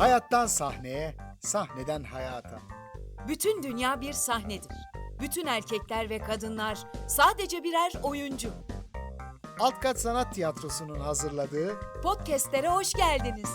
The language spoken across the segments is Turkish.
Hayattan sahneye, sahneden hayata. Bütün dünya bir sahnedir. Bütün erkekler ve kadınlar sadece birer oyuncu. Alt Kat Sanat Tiyatrosu'nun hazırladığı Podcast'lere hoş geldiniz.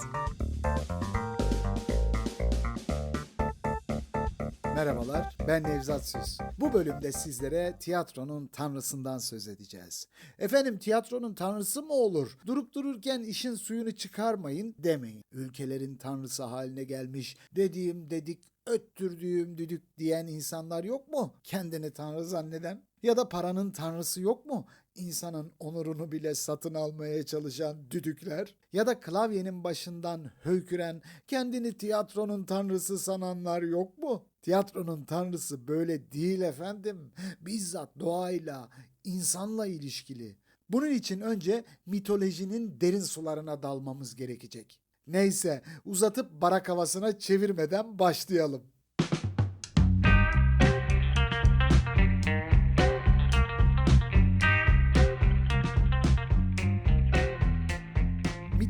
Merhabalar, ben Nevzat Süz. Bu bölümde sizlere tiyatronun tanrısından söz edeceğiz. Efendim tiyatronun tanrısı mı olur? Durup dururken işin suyunu çıkarmayın demeyin. Ülkelerin tanrısı haline gelmiş, dediğim dedik, öttürdüğüm düdük diyen insanlar yok mu? Kendini tanrı zanneden. Ya da paranın tanrısı yok mu? İnsanın onurunu bile satın almaya çalışan düdükler. Ya da klavyenin başından höyküren, kendini tiyatronun tanrısı sananlar yok mu? Tiyatronun tanrısı böyle değil efendim. Bizzat doğayla, insanla ilişkili. Bunun için önce mitolojinin derin sularına dalmamız gerekecek. Neyse uzatıp barak havasına çevirmeden başlayalım.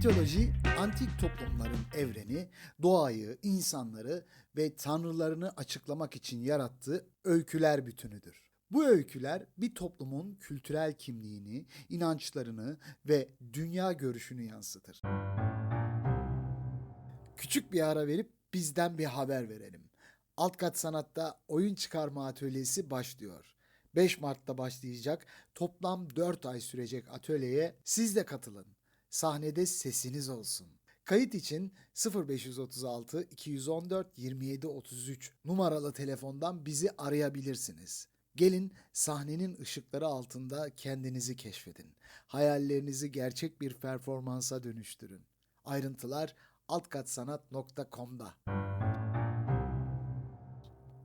Mitoloji, antik toplumların evreni, doğayı, insanları ve tanrılarını açıklamak için yarattığı öyküler bütünüdür. Bu öyküler bir toplumun kültürel kimliğini, inançlarını ve dünya görüşünü yansıtır. Küçük bir ara verip bizden bir haber verelim. Alt Kat Sanat'ta oyun çıkarma atölyesi başlıyor. 5 Mart'ta başlayacak, toplam 4 ay sürecek atölyeye siz de katılın. Sahnede sesiniz olsun. Kayıt için 0536 214 27 33 numaralı telefondan bizi arayabilirsiniz. Gelin sahnenin ışıkları altında kendinizi keşfedin. Hayallerinizi gerçek bir performansa dönüştürün. Ayrıntılar altkatsanat.com'da.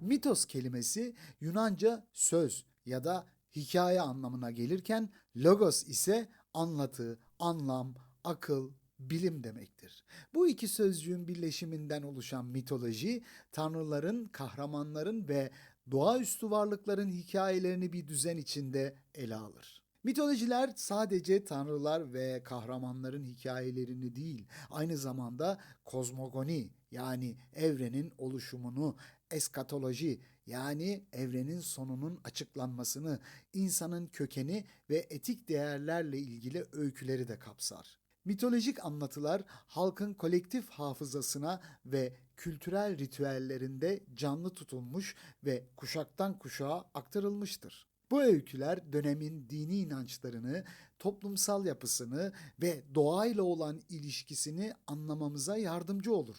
Mitos kelimesi Yunanca söz ya da hikaye anlamına gelirken logos ise anlatı, anlam, akıl, bilim demektir. Bu iki sözcüğün birleşiminden oluşan mitoloji, tanrıların, kahramanların ve doğaüstü varlıkların hikayelerini bir düzen içinde ele alır. Mitolojiler sadece tanrılar ve kahramanların hikayelerini değil, aynı zamanda kozmogoni yani evrenin oluşumunu, eskatoloji yani evrenin sonunun açıklanmasını, insanın kökeni ve etik değerlerle ilgili öyküleri de kapsar. Mitolojik anlatılar halkın kolektif hafızasına ve kültürel ritüellerinde canlı tutulmuş ve kuşaktan kuşağa aktarılmıştır. Bu öyküler dönemin dini inançlarını, toplumsal yapısını ve doğayla olan ilişkisini anlamamıza yardımcı olur.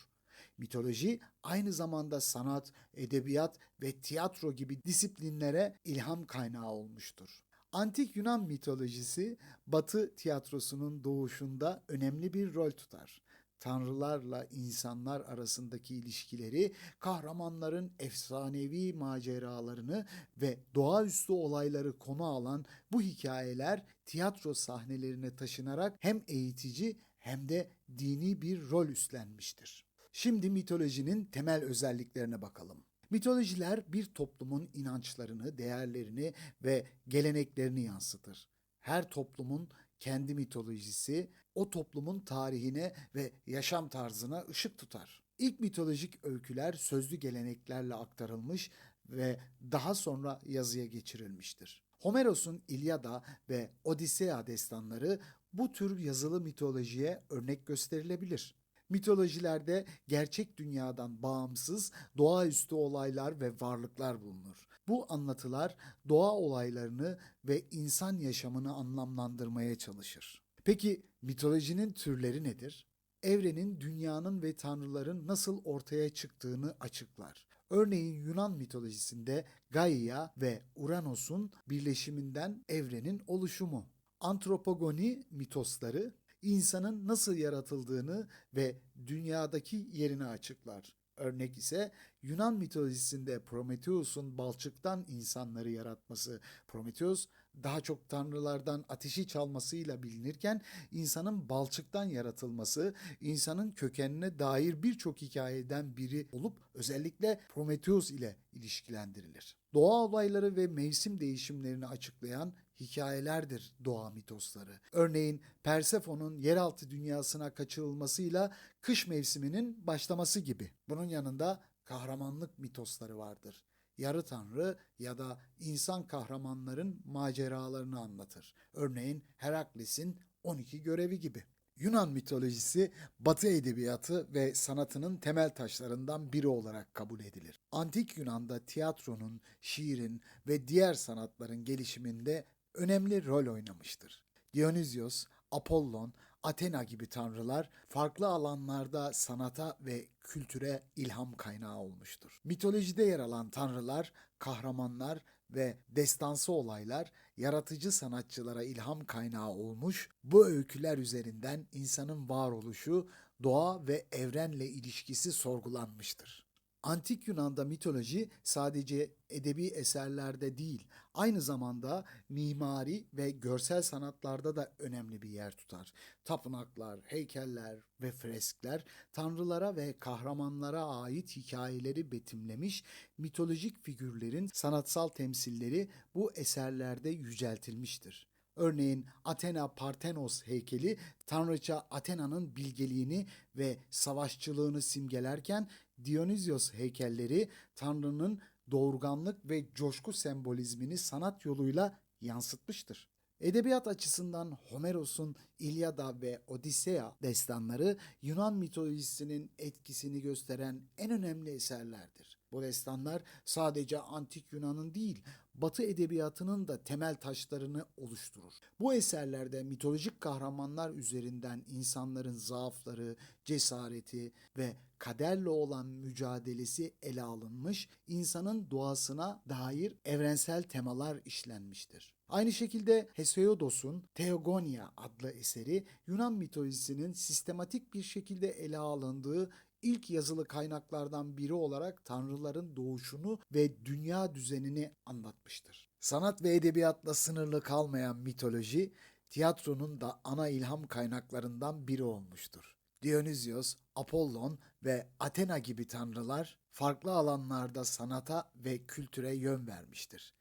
Mitoloji aynı zamanda sanat, edebiyat ve tiyatro gibi disiplinlere ilham kaynağı olmuştur. Antik Yunan mitolojisi Batı tiyatrosunun doğuşunda önemli bir rol tutar. Tanrılarla insanlar arasındaki ilişkileri, kahramanların efsanevi maceralarını ve doğaüstü olayları konu alan bu hikayeler tiyatro sahnelerine taşınarak hem eğitici hem de dini bir rol üstlenmiştir. Şimdi mitolojinin temel özelliklerine bakalım. Mitolojiler bir toplumun inançlarını, değerlerini ve geleneklerini yansıtır. Her toplumun kendi mitolojisi o toplumun tarihine ve yaşam tarzına ışık tutar. İlk mitolojik öyküler sözlü geleneklerle aktarılmış ve daha sonra yazıya geçirilmiştir. Homeros'un İlyada ve Odisea destanları bu tür yazılı mitolojiye örnek gösterilebilir. Mitolojilerde gerçek dünyadan bağımsız doğaüstü olaylar ve varlıklar bulunur. Bu anlatılar doğa olaylarını ve insan yaşamını anlamlandırmaya çalışır. Peki mitolojinin türleri nedir? Evrenin, dünyanın ve tanrıların nasıl ortaya çıktığını açıklar. Örneğin Yunan mitolojisinde Gaia ve Uranos'un birleşiminden evrenin oluşumu. Antropogoni mitosları insanın nasıl yaratıldığını ve dünyadaki yerini açıklar. Örnek ise Yunan mitolojisinde Prometheus'un balçıktan insanları yaratması. Prometheus daha çok tanrılardan ateşi çalmasıyla bilinirken insanın balçıktan yaratılması insanın kökenine dair birçok hikayeden biri olup özellikle Prometheus ile ilişkilendirilir. Doğa olayları ve mevsim değişimlerini açıklayan hikayelerdir doğa mitosları. Örneğin Persefon'un yeraltı dünyasına kaçırılmasıyla kış mevsiminin başlaması gibi. Bunun yanında kahramanlık mitosları vardır. Yarı tanrı ya da insan kahramanların maceralarını anlatır. Örneğin Herakles'in 12 görevi gibi. Yunan mitolojisi Batı edebiyatı ve sanatının temel taşlarından biri olarak kabul edilir. Antik Yunan'da tiyatronun, şiirin ve diğer sanatların gelişiminde önemli rol oynamıştır. Dionysios, Apollon, Athena gibi tanrılar farklı alanlarda sanata ve kültüre ilham kaynağı olmuştur. Mitolojide yer alan tanrılar, kahramanlar ve destansı olaylar yaratıcı sanatçılara ilham kaynağı olmuş, bu öyküler üzerinden insanın varoluşu, doğa ve evrenle ilişkisi sorgulanmıştır. Antik Yunan'da mitoloji sadece edebi eserlerde değil, aynı zamanda mimari ve görsel sanatlarda da önemli bir yer tutar. Tapınaklar, heykeller ve freskler tanrılara ve kahramanlara ait hikayeleri betimlemiş mitolojik figürlerin sanatsal temsilleri bu eserlerde yüceltilmiştir. Örneğin Athena Parthenos heykeli tanrıça Athena'nın bilgeliğini ve savaşçılığını simgelerken Dionysios heykelleri tanrının doğurganlık ve coşku sembolizmini sanat yoluyla yansıtmıştır. Edebiyat açısından Homeros'un İlyada ve Odisea destanları Yunan mitolojisinin etkisini gösteren en önemli eserlerdir. Bu destanlar sadece antik Yunan'ın değil, Batı edebiyatının da temel taşlarını oluşturur. Bu eserlerde mitolojik kahramanlar üzerinden insanların zaafları, cesareti ve kaderle olan mücadelesi ele alınmış, insanın doğasına dair evrensel temalar işlenmiştir. Aynı şekilde Hesiodos'un Theogonia adlı eseri Yunan mitolojisinin sistematik bir şekilde ele alındığı ilk yazılı kaynaklardan biri olarak tanrıların doğuşunu ve dünya düzenini anlatmıştır. Sanat ve edebiyatla sınırlı kalmayan mitoloji, tiyatronun da ana ilham kaynaklarından biri olmuştur. Dionysios, Apollon ve Athena gibi tanrılar farklı alanlarda sanata ve kültüre yön vermiştir.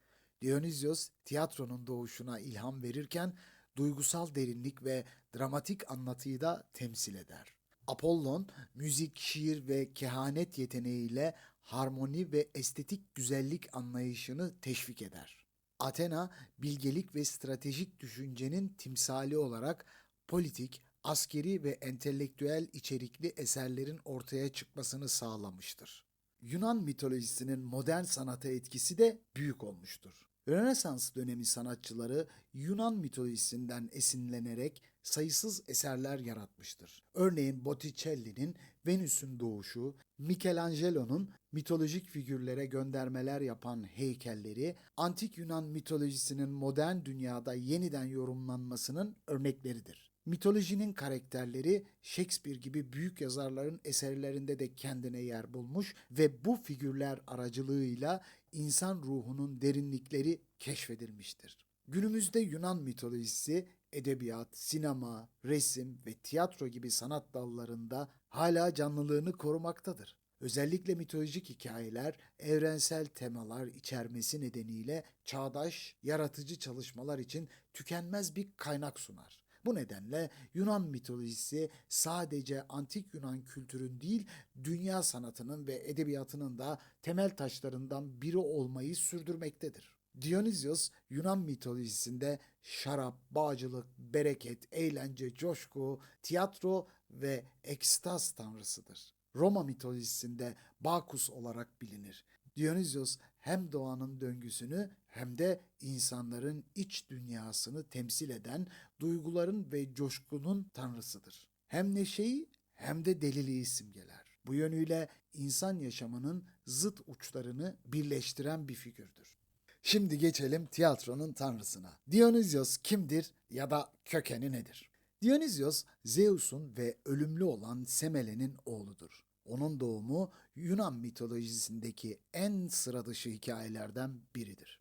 Dionysios tiyatronun doğuşuna ilham verirken duygusal derinlik ve dramatik anlatıyı da temsil eder. Apollon müzik, şiir ve kehanet yeteneğiyle harmoni ve estetik güzellik anlayışını teşvik eder. Athena bilgelik ve stratejik düşüncenin timsali olarak politik, askeri ve entelektüel içerikli eserlerin ortaya çıkmasını sağlamıştır. Yunan mitolojisinin modern sanata etkisi de büyük olmuştur. Rönesans dönemi sanatçıları Yunan mitolojisinden esinlenerek sayısız eserler yaratmıştır. Örneğin Botticelli'nin Venüs'ün doğuşu, Michelangelo'nun mitolojik figürlere göndermeler yapan heykelleri, antik Yunan mitolojisinin modern dünyada yeniden yorumlanmasının örnekleridir. Mitolojinin karakterleri Shakespeare gibi büyük yazarların eserlerinde de kendine yer bulmuş ve bu figürler aracılığıyla insan ruhunun derinlikleri keşfedilmiştir. Günümüzde Yunan mitolojisi edebiyat, sinema, resim ve tiyatro gibi sanat dallarında hala canlılığını korumaktadır. Özellikle mitolojik hikayeler evrensel temalar içermesi nedeniyle çağdaş, yaratıcı çalışmalar için tükenmez bir kaynak sunar. Bu nedenle Yunan mitolojisi sadece antik Yunan kültürün değil, dünya sanatının ve edebiyatının da temel taşlarından biri olmayı sürdürmektedir. Dionysios Yunan mitolojisinde şarap, bağcılık, bereket, eğlence, coşku, tiyatro ve ekstaz tanrısıdır. Roma mitolojisinde Bacchus olarak bilinir. Dionysios hem doğanın döngüsünü hem de insanların iç dünyasını temsil eden duyguların ve coşkunun tanrısıdır. Hem neşeyi hem de deliliği simgeler. Bu yönüyle insan yaşamının zıt uçlarını birleştiren bir figürdür. Şimdi geçelim tiyatronun tanrısına. Dionysios kimdir ya da kökeni nedir? Dionysios, Zeus'un ve ölümlü olan Semele'nin oğludur. Onun doğumu Yunan mitolojisindeki en sıra dışı hikayelerden biridir.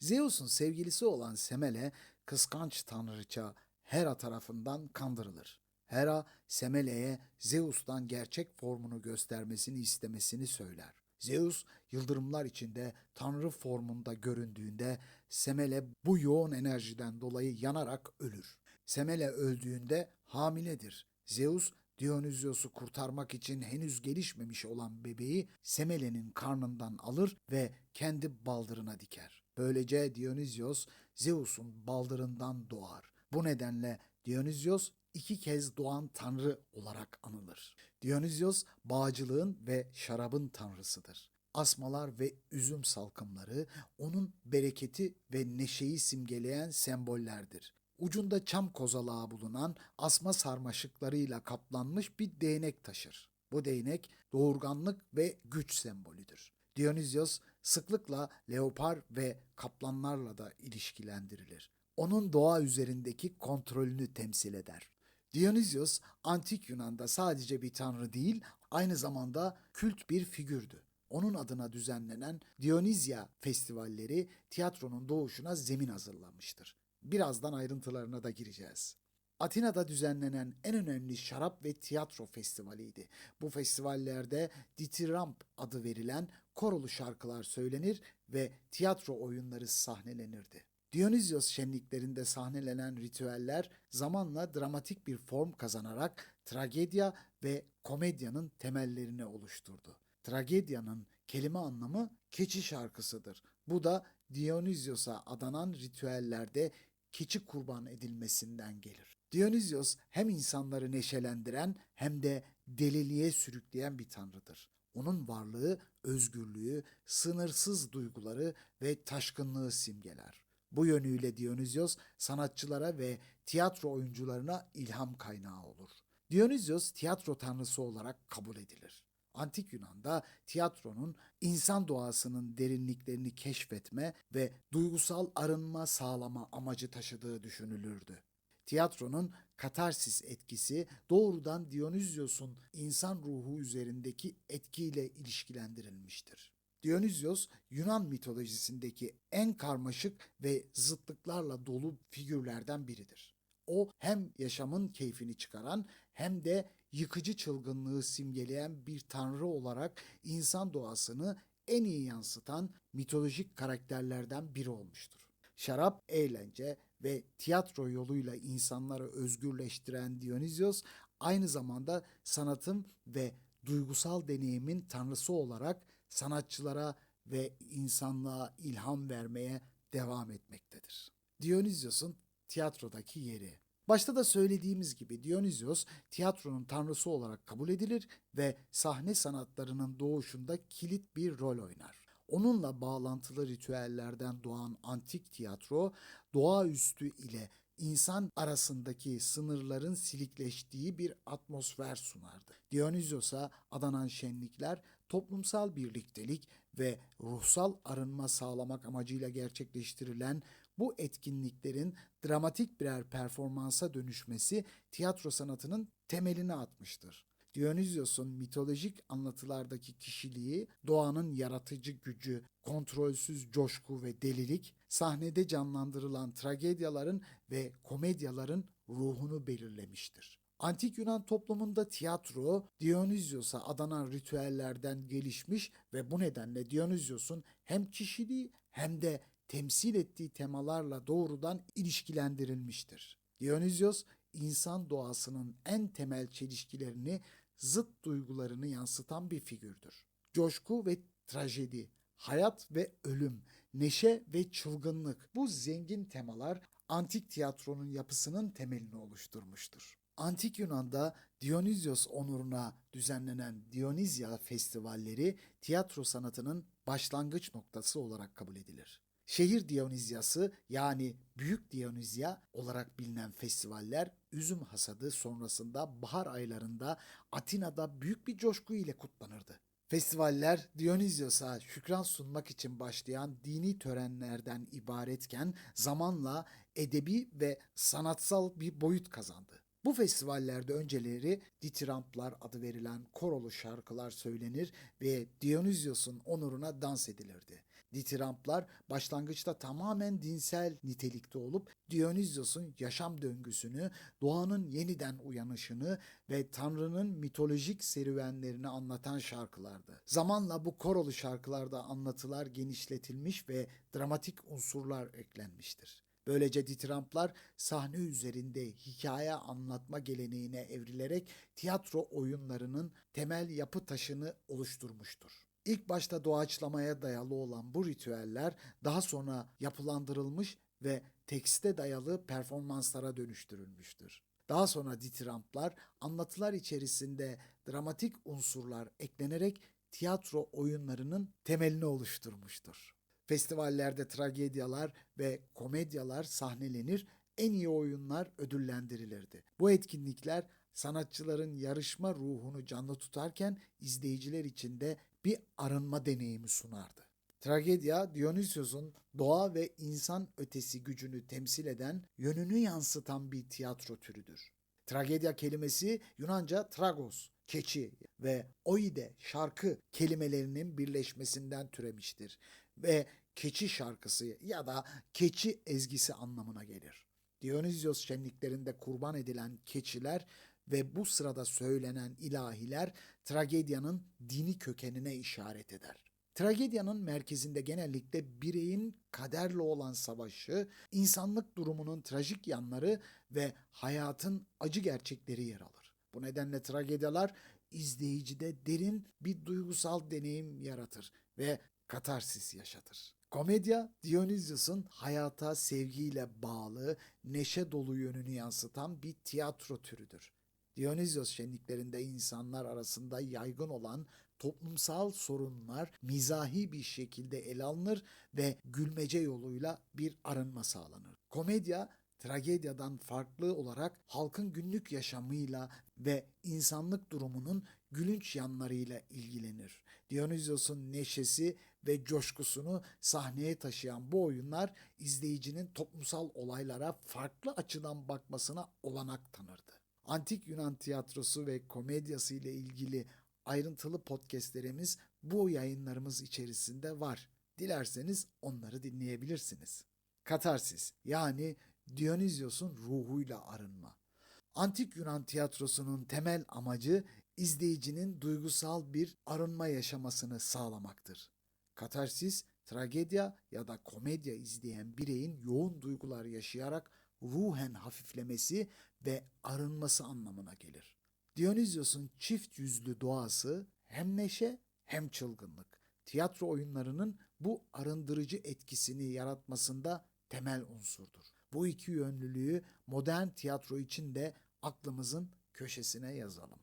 Zeus'un sevgilisi olan Semele, kıskanç tanrıça Hera tarafından kandırılır. Hera, Semele'ye Zeus'tan gerçek formunu göstermesini istemesini söyler. Zeus yıldırımlar içinde tanrı formunda göründüğünde Semele bu yoğun enerjiden dolayı yanarak ölür. Semele öldüğünde hamiledir. Zeus Dionysios'u kurtarmak için henüz gelişmemiş olan bebeği Semele'nin karnından alır ve kendi baldırına diker. Böylece Dionysios Zeus'un baldırından doğar. Bu nedenle Dionysios iki kez doğan tanrı olarak anılır. Dionysios bağcılığın ve şarabın tanrısıdır. Asmalar ve üzüm salkımları onun bereketi ve neşeyi simgeleyen sembollerdir. Ucunda çam kozalağı bulunan asma sarmaşıklarıyla kaplanmış bir değnek taşır. Bu değnek doğurganlık ve güç sembolüdür. Dionysios sıklıkla leopar ve kaplanlarla da ilişkilendirilir. Onun doğa üzerindeki kontrolünü temsil eder. Dionysios antik Yunan'da sadece bir tanrı değil, aynı zamanda kült bir figürdü. Onun adına düzenlenen Dionysia festivalleri tiyatronun doğuşuna zemin hazırlamıştır. Birazdan ayrıntılarına da gireceğiz. Atina'da düzenlenen en önemli şarap ve tiyatro festivaliydi. Bu festivallerde ditiramp adı verilen korolu şarkılar söylenir ve tiyatro oyunları sahnelenirdi. Dionysios şenliklerinde sahnelenen ritüeller zamanla dramatik bir form kazanarak tragedya ve komedyanın temellerini oluşturdu. Tragedyanın kelime anlamı keçi şarkısıdır. Bu da Dionysios'a adanan ritüellerde keçi kurban edilmesinden gelir. Dionysios hem insanları neşelendiren hem de deliliğe sürükleyen bir tanrıdır. Onun varlığı, özgürlüğü, sınırsız duyguları ve taşkınlığı simgeler. Bu yönüyle Dionysios sanatçılara ve tiyatro oyuncularına ilham kaynağı olur. Dionysios tiyatro tanrısı olarak kabul edilir. Antik Yunan'da tiyatronun insan doğasının derinliklerini keşfetme ve duygusal arınma sağlama amacı taşıdığı düşünülürdü. Tiyatronun katarsis etkisi doğrudan Dionysios'un insan ruhu üzerindeki etkiyle ilişkilendirilmiştir. Dionysios Yunan mitolojisindeki en karmaşık ve zıtlıklarla dolu figürlerden biridir. O hem yaşamın keyfini çıkaran hem de yıkıcı çılgınlığı simgeleyen bir tanrı olarak insan doğasını en iyi yansıtan mitolojik karakterlerden biri olmuştur. Şarap, eğlence ve tiyatro yoluyla insanları özgürleştiren Dionysios aynı zamanda sanatın ve duygusal deneyimin tanrısı olarak sanatçılara ve insanlığa ilham vermeye devam etmektedir. Dionysios'un tiyatrodaki yeri. Başta da söylediğimiz gibi Dionysios tiyatronun tanrısı olarak kabul edilir ve sahne sanatlarının doğuşunda kilit bir rol oynar. Onunla bağlantılı ritüellerden doğan antik tiyatro doğaüstü ile insan arasındaki sınırların silikleştiği bir atmosfer sunardı. Dionysos'a adanan şenlikler toplumsal birliktelik ve ruhsal arınma sağlamak amacıyla gerçekleştirilen bu etkinliklerin dramatik birer performansa dönüşmesi tiyatro sanatının temelini atmıştır. Dionysos'un mitolojik anlatılardaki kişiliği, doğanın yaratıcı gücü, kontrolsüz coşku ve delilik, sahnede canlandırılan tragedyaların ve komedyaların ruhunu belirlemiştir. Antik Yunan toplumunda tiyatro, Dionysos'a adanan ritüellerden gelişmiş ve bu nedenle Dionysos'un hem kişiliği hem de temsil ettiği temalarla doğrudan ilişkilendirilmiştir. Dionysios, insan doğasının en temel çelişkilerini, zıt duygularını yansıtan bir figürdür. Coşku ve trajedi, hayat ve ölüm, neşe ve çılgınlık bu zengin temalar antik tiyatronun yapısının temelini oluşturmuştur. Antik Yunan'da Dionysios onuruna düzenlenen Dionysia festivalleri tiyatro sanatının başlangıç noktası olarak kabul edilir. Şehir Dionysiası yani Büyük Dionysya olarak bilinen festivaller üzüm hasadı sonrasında bahar aylarında Atina'da büyük bir coşku ile kutlanırdı. Festivaller Dionysios'a şükran sunmak için başlayan dini törenlerden ibaretken zamanla edebi ve sanatsal bir boyut kazandı. Bu festivallerde önceleri ditiramplar adı verilen korolu şarkılar söylenir ve Dionysios'un onuruna dans edilirdi. Ditiramplar başlangıçta tamamen dinsel nitelikte olup Dionysos'un yaşam döngüsünü, doğanın yeniden uyanışını ve Tanrı'nın mitolojik serüvenlerini anlatan şarkılardı. Zamanla bu korolu şarkılarda anlatılar genişletilmiş ve dramatik unsurlar eklenmiştir. Böylece ditiramplar sahne üzerinde hikaye anlatma geleneğine evrilerek tiyatro oyunlarının temel yapı taşını oluşturmuştur. İlk başta doğaçlamaya dayalı olan bu ritüeller daha sonra yapılandırılmış ve tekste dayalı performanslara dönüştürülmüştür. Daha sonra ditiramplar anlatılar içerisinde dramatik unsurlar eklenerek tiyatro oyunlarının temelini oluşturmuştur. Festivallerde tragedyalar ve komedyalar sahnelenir, en iyi oyunlar ödüllendirilirdi. Bu etkinlikler sanatçıların yarışma ruhunu canlı tutarken izleyiciler için de bir arınma deneyimi sunardı. Tragedya, Dionysos'un doğa ve insan ötesi gücünü temsil eden, yönünü yansıtan bir tiyatro türüdür. Tragedya kelimesi Yunanca tragos, keçi ve oide, şarkı kelimelerinin birleşmesinden türemiştir ve keçi şarkısı ya da keçi ezgisi anlamına gelir. Dionysos şenliklerinde kurban edilen keçiler ve bu sırada söylenen ilahiler tragedyanın dini kökenine işaret eder. Tragedyanın merkezinde genellikle bireyin kaderle olan savaşı, insanlık durumunun trajik yanları ve hayatın acı gerçekleri yer alır. Bu nedenle tragedyalar izleyicide derin bir duygusal deneyim yaratır ve katarsis yaşatır. Komedya, Dionysos'un hayata sevgiyle bağlı, neşe dolu yönünü yansıtan bir tiyatro türüdür. Dionysos şenliklerinde insanlar arasında yaygın olan toplumsal sorunlar mizahi bir şekilde ele alınır ve gülmece yoluyla bir arınma sağlanır. Komedya tragedyadan farklı olarak halkın günlük yaşamıyla ve insanlık durumunun gülünç yanlarıyla ilgilenir. Dionysos'un neşesi ve coşkusunu sahneye taşıyan bu oyunlar izleyicinin toplumsal olaylara farklı açıdan bakmasına olanak tanırdı. Antik Yunan tiyatrosu ve komedyası ile ilgili ayrıntılı podcastlerimiz bu yayınlarımız içerisinde var. Dilerseniz onları dinleyebilirsiniz. Katarsis yani Dionysos'un ruhuyla arınma. Antik Yunan tiyatrosunun temel amacı izleyicinin duygusal bir arınma yaşamasını sağlamaktır. Katarsis, tragedya ya da komedya izleyen bireyin yoğun duygular yaşayarak ruhen hafiflemesi ve arınması anlamına gelir. Dionysos'un çift yüzlü doğası hem neşe hem çılgınlık. Tiyatro oyunlarının bu arındırıcı etkisini yaratmasında temel unsurdur. Bu iki yönlülüğü modern tiyatro için de aklımızın köşesine yazalım.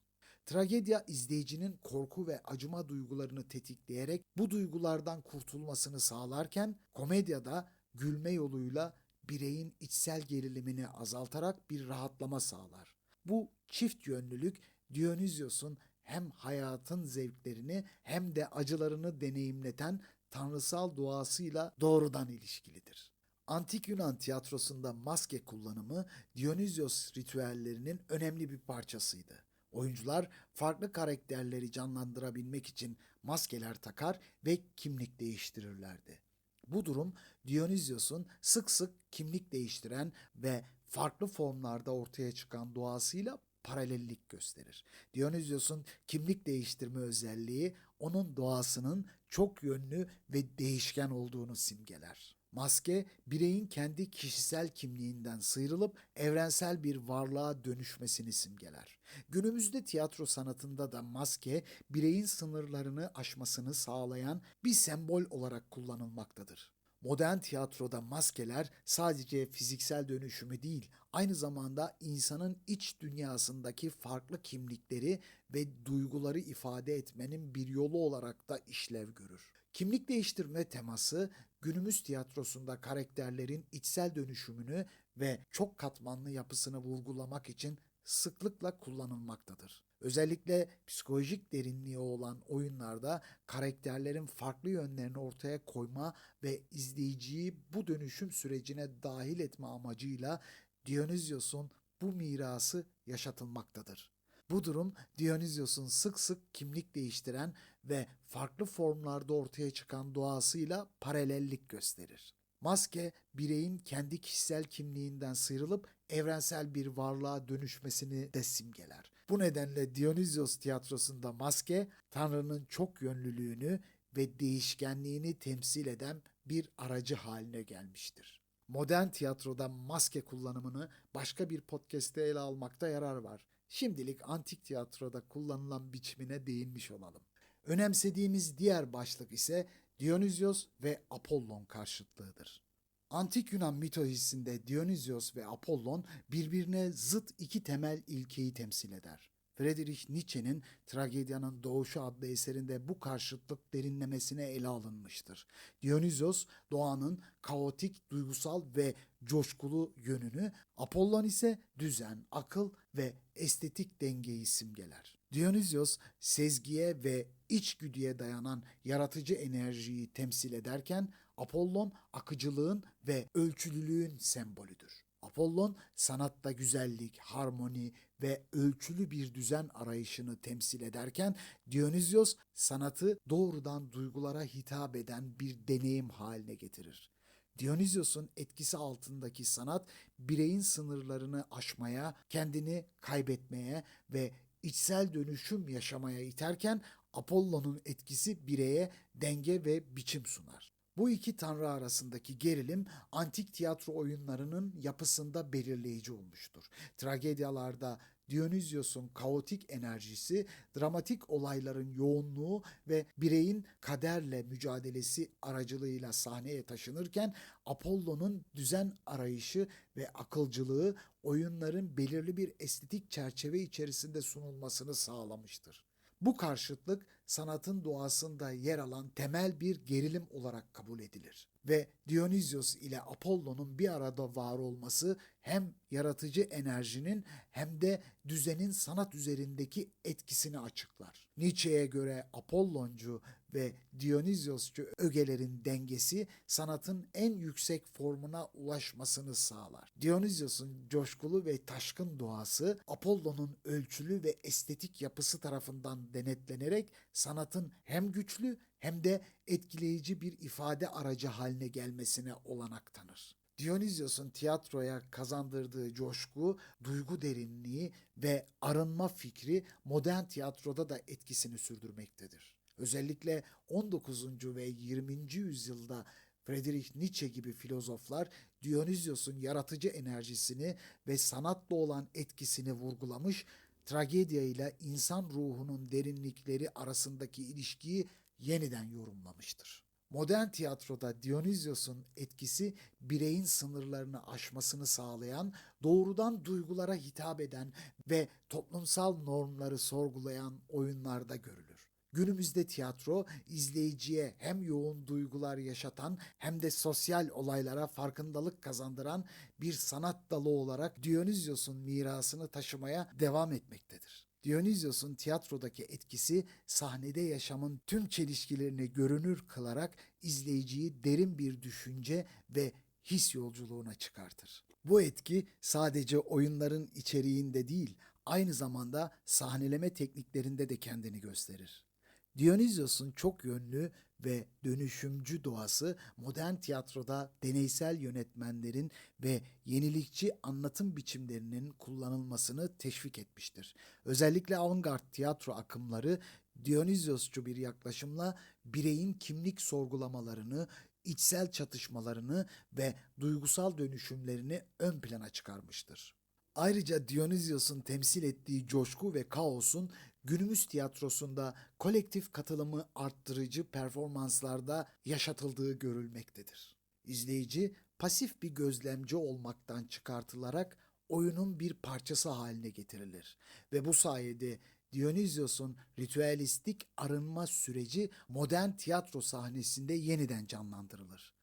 Tragedya izleyicinin korku ve acıma duygularını tetikleyerek bu duygulardan kurtulmasını sağlarken komedyada gülme yoluyla bireyin içsel gerilimini azaltarak bir rahatlama sağlar. Bu çift yönlülük Dionysos'un hem hayatın zevklerini hem de acılarını deneyimleten tanrısal doğasıyla doğrudan ilişkilidir. Antik Yunan tiyatrosunda maske kullanımı Dionysos ritüellerinin önemli bir parçasıydı. Oyuncular farklı karakterleri canlandırabilmek için maskeler takar ve kimlik değiştirirlerdi. Bu durum Dionysos'un sık sık kimlik değiştiren ve farklı formlarda ortaya çıkan doğasıyla paralellik gösterir. Dionysos'un kimlik değiştirme özelliği onun doğasının çok yönlü ve değişken olduğunu simgeler. Maske bireyin kendi kişisel kimliğinden sıyrılıp evrensel bir varlığa dönüşmesini simgeler. Günümüzde tiyatro sanatında da maske bireyin sınırlarını aşmasını sağlayan bir sembol olarak kullanılmaktadır. Modern tiyatroda maskeler sadece fiziksel dönüşümü değil, aynı zamanda insanın iç dünyasındaki farklı kimlikleri ve duyguları ifade etmenin bir yolu olarak da işlev görür. Kimlik değiştirme teması günümüz tiyatrosunda karakterlerin içsel dönüşümünü ve çok katmanlı yapısını vurgulamak için sıklıkla kullanılmaktadır. Özellikle psikolojik derinliği olan oyunlarda karakterlerin farklı yönlerini ortaya koyma ve izleyiciyi bu dönüşüm sürecine dahil etme amacıyla Dionysos'un bu mirası yaşatılmaktadır. Bu durum Dionysos'un sık sık kimlik değiştiren ve farklı formlarda ortaya çıkan doğasıyla paralellik gösterir. Maske, bireyin kendi kişisel kimliğinden sıyrılıp evrensel bir varlığa dönüşmesini de simgeler. Bu nedenle Dionysos tiyatrosunda maske, Tanrı'nın çok yönlülüğünü ve değişkenliğini temsil eden bir aracı haline gelmiştir. Modern tiyatroda maske kullanımını başka bir podcast'te ele almakta yarar var. Şimdilik antik tiyatroda kullanılan biçimine değinmiş olalım. Önemsediğimiz diğer başlık ise Dionysios ve Apollon karşıtlığıdır. Antik Yunan mitolojisinde Dionysios ve Apollon birbirine zıt iki temel ilkeyi temsil eder. Friedrich Nietzsche'nin Tragedyanın Doğuşu adlı eserinde bu karşıtlık derinlemesine ele alınmıştır. Dionysos doğanın kaotik, duygusal ve coşkulu yönünü, Apollon ise düzen, akıl ve estetik dengeyi simgeler. Dionysos sezgiye ve içgüdüye dayanan yaratıcı enerjiyi temsil ederken Apollon akıcılığın ve ölçülülüğün sembolüdür. Apollon sanatta güzellik, harmoni ve ölçülü bir düzen arayışını temsil ederken Dionysios sanatı doğrudan duygulara hitap eden bir deneyim haline getirir. Dionysos'un etkisi altındaki sanat bireyin sınırlarını aşmaya, kendini kaybetmeye ve içsel dönüşüm yaşamaya iterken Apollon'un etkisi bireye denge ve biçim sunar. Bu iki tanrı arasındaki gerilim antik tiyatro oyunlarının yapısında belirleyici olmuştur. Tragedyalarda Dionysos'un kaotik enerjisi, dramatik olayların yoğunluğu ve bireyin kaderle mücadelesi aracılığıyla sahneye taşınırken Apollo'nun düzen arayışı ve akılcılığı oyunların belirli bir estetik çerçeve içerisinde sunulmasını sağlamıştır. Bu karşıtlık sanatın doğasında yer alan temel bir gerilim olarak kabul edilir ve Dionysios ile Apollon'un bir arada var olması hem yaratıcı enerjinin hem de düzenin sanat üzerindeki etkisini açıklar. Nietzsche'ye göre Apolloncu ve Dionysosçu ögelerin dengesi sanatın en yüksek formuna ulaşmasını sağlar. Dionysos'un coşkulu ve taşkın doğası Apollon'un ölçülü ve estetik yapısı tarafından denetlenerek sanatın hem güçlü hem de etkileyici bir ifade aracı haline gelmesine olanak tanır. Dionysos'un tiyatroya kazandırdığı coşku, duygu derinliği ve arınma fikri modern tiyatroda da etkisini sürdürmektedir. Özellikle 19. ve 20. yüzyılda Friedrich Nietzsche gibi filozoflar Dionysos'un yaratıcı enerjisini ve sanatla olan etkisini vurgulamış, tragedya ile insan ruhunun derinlikleri arasındaki ilişkiyi yeniden yorumlamıştır. Modern tiyatroda Dionysos'un etkisi bireyin sınırlarını aşmasını sağlayan, doğrudan duygulara hitap eden ve toplumsal normları sorgulayan oyunlarda görülür. Günümüzde tiyatro izleyiciye hem yoğun duygular yaşatan hem de sosyal olaylara farkındalık kazandıran bir sanat dalı olarak Dionysos'un mirasını taşımaya devam etmektedir. Dionysos'un tiyatrodaki etkisi sahnede yaşamın tüm çelişkilerini görünür kılarak izleyiciyi derin bir düşünce ve his yolculuğuna çıkartır. Bu etki sadece oyunların içeriğinde değil, aynı zamanda sahneleme tekniklerinde de kendini gösterir. Dionysos'un çok yönlü ve dönüşümcü doğası modern tiyatroda deneysel yönetmenlerin ve yenilikçi anlatım biçimlerinin kullanılmasını teşvik etmiştir. Özellikle avantgard tiyatro akımları Dionysosçu bir yaklaşımla bireyin kimlik sorgulamalarını, içsel çatışmalarını ve duygusal dönüşümlerini ön plana çıkarmıştır. Ayrıca Dionysos'un temsil ettiği coşku ve kaosun günümüz tiyatrosunda kolektif katılımı arttırıcı performanslarda yaşatıldığı görülmektedir. İzleyici pasif bir gözlemci olmaktan çıkartılarak oyunun bir parçası haline getirilir ve bu sayede Dionysos'un ritüelistik arınma süreci modern tiyatro sahnesinde yeniden canlandırılır.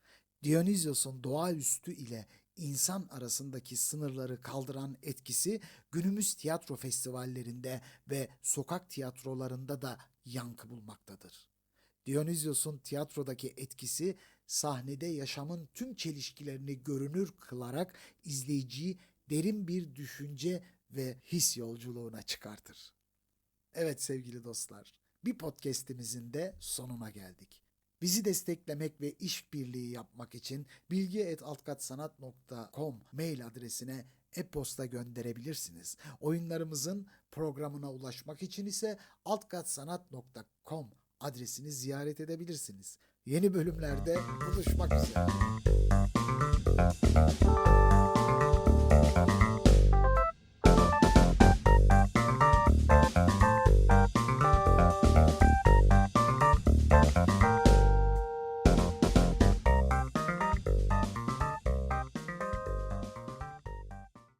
Dionysos'un doğaüstü ile insan arasındaki sınırları kaldıran etkisi günümüz tiyatro festivallerinde ve sokak tiyatrolarında da yankı bulmaktadır. Dionysos'un tiyatrodaki etkisi sahnede yaşamın tüm çelişkilerini görünür kılarak izleyiciyi derin bir düşünce ve his yolculuğuna çıkartır. Evet sevgili dostlar, bir podcast'imizin de sonuna geldik. Bizi desteklemek ve işbirliği yapmak için bilgi.altkatsanat.com mail adresine e-posta gönderebilirsiniz. Oyunlarımızın programına ulaşmak için ise altkatsanat.com adresini ziyaret edebilirsiniz. Yeni bölümlerde buluşmak üzere.